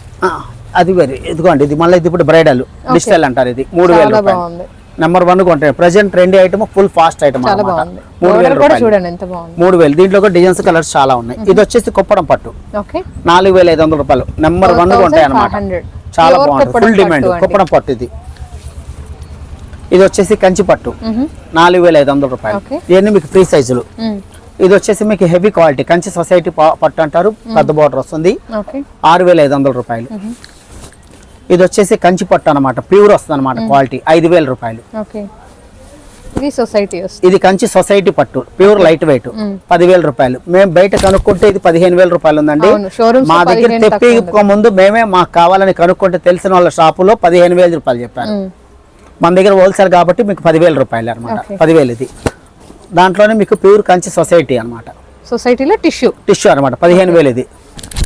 అది వేరే. ఇదిగోండి ఇది మళ్ళీ ఇది ఇప్పుడు బ్రైడల్ డిజిటల్ అంటారు ఇది. మూడు వేల రూపాయలు. Number one కొంటాయి present trendy item full fast item మూడు వేల రూపాయలు. మూడు వేలు. దీంట్లో కూడా డిజైన్స్ కలర్స్ చాలా ఉన్నాయి. ఇది వచ్చేసి కుప్పడం పట్టు. నాలుగు వేల ఐదు వందల రూపాయలు. నెంబర్ వన్ ఉంటాయి అన్నమాట. 4,500. చాలా బాగుంటుంది. Full demand. కుప్పడం పట్టు ఇది. ఇది వచ్చేసి కంచి పట్టు. నాలుగు వేల ఐదు వందల రూపాయలు. ఇవన్నీ మీకు ఫ్రీ సైజులు. ఇది వచ్చేసి మీకు హెవీ క్వాలిటీ కంచి సొసైటీ పట్టు అంటారు. పెద్ద బార్డర్ వస్తుంది. ఆరు వేల ఐదు వందల రూపాయలు. ఇది వచ్చేసి కంచి పట్టు అనమాట ప్యూర్ వస్తుంది అనమాట క్వాలిటీ. ఐదు వేల రూపాయలు. ఇది సొసైటీ వస్తుంది. ఇది కంచి సొసైటీ పట్టు. Pure light weight. పదివేల రూపాయలు. మేము బయట కనుక్కుంటే ఇది పదిహేను వేల రూపాయలు ఉందండి. మా దగ్గర 15 తక్కువ తెప్పి ముందు మేమే మాకు కావాలని కనుక్కుంటే తెలిసిన వాళ్ళ షాపులో పదిహేను వేల రూపాయలు చెప్పారు. మన దగ్గర హోల్సేల్ కాబట్టి మీకు పదివేల రూపాయలు అనమాట. పదివేలు ఇది. దాంట్లోనే మీకు ప్యూర్ కంచి సొసైటీ అనమాట సొసైటీలో టిష్యూ. టిష్యూ అనమాట పదిహేను వేలు ఇది.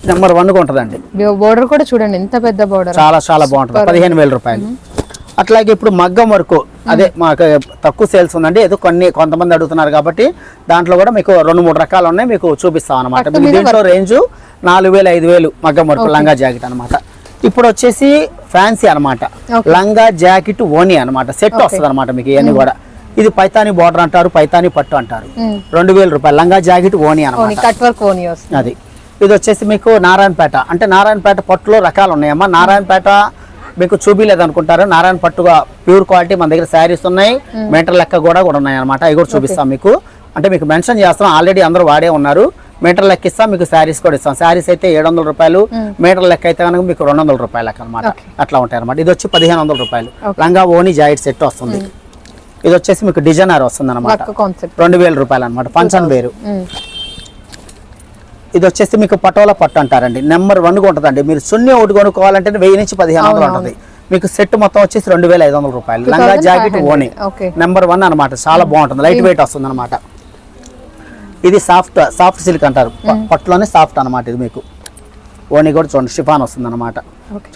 నెంబర్ వన్గా ఉంటుందండి. బోర్డర్ కూడా చూడండి ఎంత పెద్ద బోర్డర్? చాలా చాలా బాగుంటుంది. పదిహేను వేల రూపాయలు. అట్లాగే ఇప్పుడు మగ్గం వరకు అదే మాకు తక్కువ సేల్స్ ఉందండి. ఏదో కొన్ని కొంతమంది అడుగుతున్నారు కాబట్టి దాంట్లో కూడా మీకు రెండు మూడు రకాలు ఉన్నాయి మీకు చూపిస్తాం అనమాట దీంట్లో రేంజ్ నాలుగు వేలు ఐదు వేలు మగ్గం వరకు లంగా జాకెట్ అనమాట ఇప్పుడు వచ్చేసి ఫ్యాన్సీ అనమాట. లంగా జాకెట్ ఓని అనమాట సెట్ వస్తుంది అనమాట మీకు ఇవన్నీ కూడా. ఇది పైతాని బార్డర్ అంటారు పైతాని పట్టు అంటారు. రెండు వేల రూపాయలు. లంగా జాకెట్ ఓని అనమాట అది. ఇది వచ్చేసి మీకు నారాయణపేట. అంటే నారాయణపేట పట్టులో రకాలు ఉన్నాయమ్మా. నారాయణపేట మీకు చూపిలేదు అనుకుంటారు. నారాయణ పట్టుగా ప్యూర్ క్వాలిటీ మన దగ్గర శారీస్ ఉన్నాయి. మీటర్ లెక్క కూడా కూడా ఉన్నాయి అనమాట అవి కూడా చూపిస్తాం మీకు. అంటే మీకు మెన్షన్ చేస్తాం. ఆల్రెడీ అందరూ వాడే ఉన్నారు. మీటర్ లెక్క ఇస్తాం. మీకు శారీస్ కూడా ఇస్తాం. శారీస్ అయితే ఏడు వందల రూపాయలు మీటర్ లెక్క అయితే కనుక మీకు రెండు వందల రూపాయలు లెక్క అనమాట అట్లా ఉంటాయి అనమాట ఇది వచ్చి పదిహేను వందల రూపాయలు లంగా ఓని జాకెట్ సెట్ వస్తుంది. ఇది వచ్చేసి మీకు డిజైనర్ వస్తుంది అనమాట రెండు వేల రూపాయలు అనమాట ఫంక్షన్ వేరు. ఇది వచ్చేసి మీకు పటోలా పట్టు అంటారండి. నెంబర్ వన్ ఉంటుందండి. మీరు సున్ని ఒకటి కొనుక్కోవాలంటే వెయ్యి నుంచి పదిహేను వందలు ఉంటుంది. మీకు సెట్ మొత్తం వచ్చేసి రెండు వేల ఐదు వందల రూపాయలు. లంగా జాకెట్ ఓని. నెంబర్ వన్ అనమాట చాలా బాగుంటుంది. లైట్ వెయిట్ వస్తుంది అనమాట ఇది సాఫ్ట్ సాఫ్ట్ సిల్క్ అంటారు. ప- పట్టులోనే సాఫ్ట్ అనమాట ఇది మీకు. ఓని కూడా చూడండి షిఫాన్ వస్తుంది అనమాట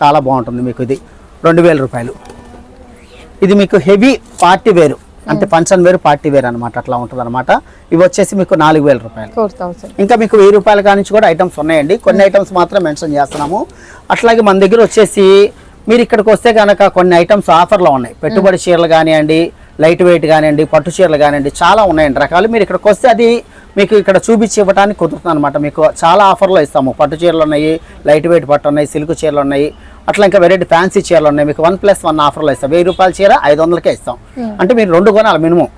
చాలా బాగుంటుంది మీకు ఇది. రెండు వేల రూపాయలు. ఇది మీకు హెవీ పార్టీ వేరు. అంటే ఫంక్షన్ వేరు పార్టీ వేర్ అనమాట అట్లా ఉంటుంది అనమాట ఇవి వచ్చేసి మీకు నాలుగు వేల రూపాయలు. ఇంకా మీకు వెయ్యి రూపాయల కానించి కూడా ఐటమ్స్ ఉన్నాయండి. కొన్ని ఐటమ్స్ మాత్రం మెన్షన్ చేస్తున్నాము. అట్లాగే మన దగ్గర వచ్చేసి మీరు ఇక్కడికి వస్తే కనుక కొన్ని ఐటమ్స్ ఆఫర్లో ఉన్నాయి. పెట్టుబడి చీరలు కానివ్వండి లైట్ వెయిట్ కానివ్వండి పట్టు చీరలు కానివ్వండి చాలా ఉన్నాయండి రకాలు. మీరు ఇక్కడికి వస్తే అది మీకు ఇక్కడ చూపించి ఇవ్వడానికి కుదురుతుంది అనమాట మీకు చాలా ఆఫర్లు ఇస్తాము. పట్టు చీరలు ఉన్నాయి లైట్ వెయిట్ పట్టు ఉన్నాయి సిల్క్ చీరలు ఉన్నాయి అట్లా ఇంకా వెరైటీ ఫ్యాన్సీ చీరలు ఉన్నాయి. మీకు వన్ ప్లస్ వన్ ఆఫర్లో ఇస్తాం. వెయ్యి రూపాయల చీర ఐదు వందలకే ఇస్తాం. అంటే మీరు రెండు కొనాలి మినిమం.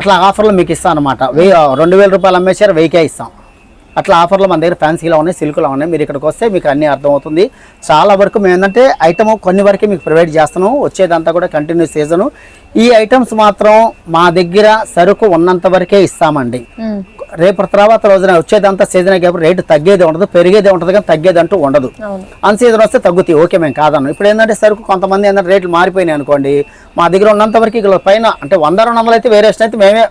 అట్లా ఆఫర్లు మీకు ఇస్తాం అనమాట వెయ్యి రెండు వేల రూపాయలు అమ్మే చీర వెయ్యికే ఇస్తాం. అట్లా ఆఫర్లు మన దగ్గర ఫ్యాన్సీలో ఉన్నాయి సిల్క్లో ఉన్నాయి. మీరు ఇక్కడికి వస్తే మీకు అన్నీ అర్థమవుతుంది. చాలా వరకు మేము ఏంటంటే ఐటమ్ కొన్ని వరకే మీకు ప్రొవైడ్ చేస్తున్నాం వచ్చేదంతా కూడా కంటిన్యూ సీజను ఈ ఐటమ్స్ మాత్రం మా దగ్గర సరుకు ఉన్నంత వరకే ఇస్తామండి. రేపు తర్వాత రోజున వచ్చేదంతా సీజన్ కాబట్టి రేటు తగ్గేది ఉండదు పెరిగేది ఉంటుంది కానీ తగ్గేది అంటూ ఉండదు అన్ సీజన్ వస్తే తగ్గుతాయి. ఓకే మేము కాదన్నాం. ఇప్పుడు ఏంటంటే సరుకు కొంతమంది ఏంటంటే రేట్లు మారిపోయినాయి అనుకోండి మా దగ్గర ఉన్నంత వరకు ఇక్కడ పైన అంటే వంద రెండు వందలు అయితే వేరియేషన్ అయితే మేమే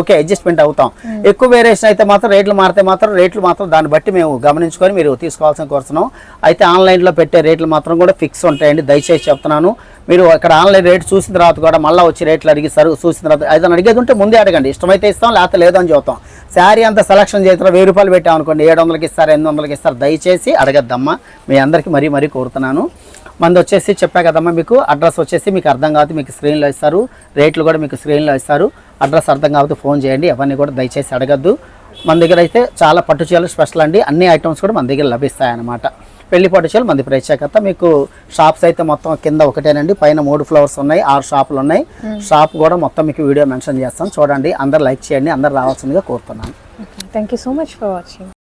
ఓకే అడ్జస్ట్మెంట్ అవుతాం. ఎక్కువ వేరియేషన్ అయితే మాత్రం రేట్లు మారితే మాత్రం రేట్లు మాత్రం దాన్ని బట్టి మేము గమనించుకొని మీరు తీసుకోవాల్సిన కోరుతున్నాం. అయితే ఆన్లైన్లో పెట్టే రేట్లు మాత్రం కూడా ఫిక్స్ ఉంటాయండి. దయచేసి చెప్తున్నాను. మీరు అక్కడ ఆన్లైన్ రేట్ చూసిన తర్వాత కూడా మళ్ళీ వచ్చి రేట్లు అడిగి చూసిన తర్వాత ఏదైనా అడిగేది ఉంటే ముందే అడగండి. ఇష్టమైతే ఇస్తాం లేకపోతే లేదని చెబుతాం. శారీ అంతా సెలక్షన్ చేసిన వెయ్యి రూపాయలు పెట్టాం అనుకోండి. ఏడు వందలకి ఇస్తారు ఎనిమిది వందలకి ఇస్తారు. దయచేసి అడగద్దమ్మా. మీ అందరికీ మరీ మరీ కోరుతున్నాను. మంది వచ్చేసి చెప్పా కదమ్మా మీకు. అడ్రస్ వచ్చేసి మీకు అర్థం కాదు మీకు స్క్రీన్లో ఇస్తారు. రేట్లు కూడా మీకు స్క్రీన్లో ఇస్తారు. అడ్రస్ అర్థం కాబట్టి ఫోన్ చేయండి. అవన్నీ కూడా దయచేసి అడగద్దు. మన దగ్గర అయితే చాలా పట్టు చీరలు స్పెషల్ అండి. అన్ని ఐటమ్స్ కూడా మన దగ్గర లభిస్తాయి అన్నమాట పెళ్ళి పట్టు చీరలు మంది ప్రత్యేకత. మీకు షాప్స్ అయితే మొత్తం కింద ఒకటేనండి. పైన మూడు ఫ్లవర్స్ ఉన్నాయి ఆరు షాపులు ఉన్నాయి. షాప్ కూడా మొత్తం మీకు వీడియో మెన్షన్ చేస్తాం చూడండి అందరు లైక్ చేయండి అందరు రావాల్సిందిగా కోరుతున్నాను. Thank you so much for watching